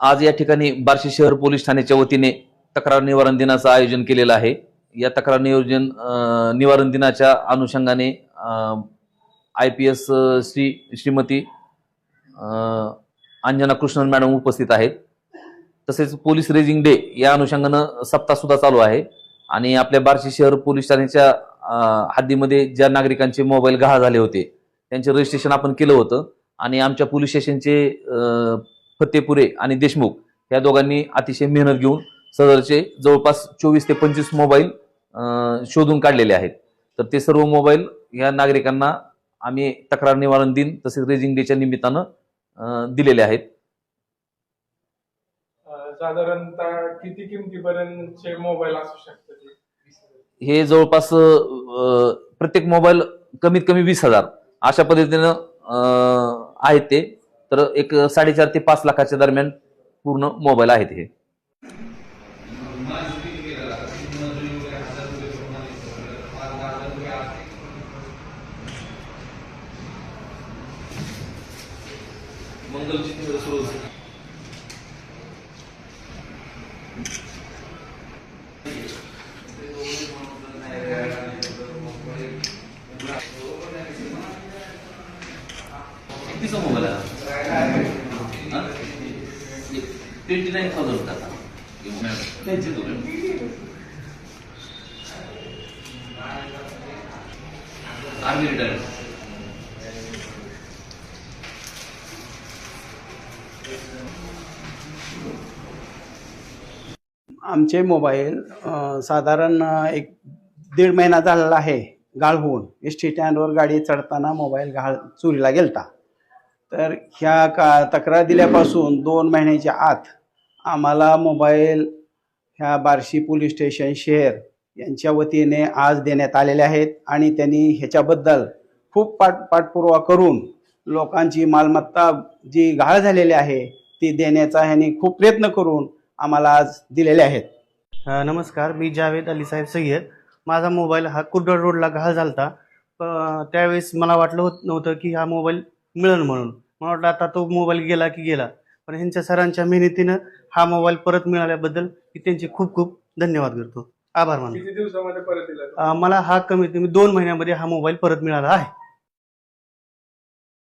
आज या ठिकाणी बार्शी शहर पोलीस ठाण्याच्या वतीने तक्रार निवारण दिनाचं आयोजन केलेलं आहे. या तक्रार नियोजन निवारण दिनाच्या अनुषंगाने I P S Shri Shrimati Anjana Krishnan madam उपस्थित आहेत. तसेच पोलीस रेजिंग डे या अनुषंगानं सप्ताह सुद्धा चालू आहे. आणि आपल्या बार्शी शहर पोलीस ठाण्याच्या हद्दीमध्ये ज्या नागरिकांचे मोबाईल गहा झाले होते त्यांचे रजिस्ट्रेशन आपण केलं होतं. आणि आमच्या पोलीस स्टेशनचे फतेपुरे आणि देशमुख या दोघांनी अतिशय मेहनत घेऊन सदरचे जवळपास चोवीस ते पंचवीस मोबाईल शोधून काढलेले आहेत. तर ते सर्व मोबाईल या नागरिकांना आम्ही तक्रार निवारण दिन तसेच रेजिंग डेच्या निमित्तानं दिलेले आहेत. साधारणतः किती किमतीपर्यंतचे मोबाईल असू शकतात हे? जवळपास प्रत्येक मोबाईल कमीत कमी वीस हजार अशा पद्धतीनं आहेत ते. तर एक साडेचार ते पाच लाखाच्या दरम्यान पूर्ण मोबाईल आहेत हे. मोबाईल आहे? Twenty nine thousand army retired आमचे मोबाईल साधारण एक दीड महिना झालेला आहे. गाळ होऊन. एस टी स्टँडवर गाडी चढताना मोबाईल गाळ चोरीला गेलता. तर ह्या का तक्रार दिल्यापासून दोन महिन्याच्या आत आम्हाला मोबाईल ह्या बार्शी पोलीस स्टेशन शहर यांच्या वतीने आज देण्यात आलेले आहेत आणि त्यांनी ह्याच्याबद्दल खूप पाठ पाठपुरावा करून लोकांची मालमत्ता जी गाळ झालेली आहे ती देण्याचा ह्यांनी खूप प्रयत्न करून आम्हाला आज दिलेले आहेत. नमस्कार मी जावेद अलीसाहेब सय्यद. माझा मोबाईल हा कुर्डर रोडला घाल झाला होता त्यावेळेस मला वाटलं होत नव्हतं की हा मोबाईल मिळेल म्हणून. मला वाटलं आता तो मोबाईल गेला की गेला. पण ह्यांच्या सरांच्या मेहनतीनं हा मोबाईल परत मिळाल्याबद्दल मी त्यांचे खूप खूप धन्यवाद करतो. आभार मानतो. किती दिवसामध्ये परत दिला तो? अ, मला हा कमीत कमी दोन महिन्यामध्ये हा मोबाईल परत मिळाला आहे.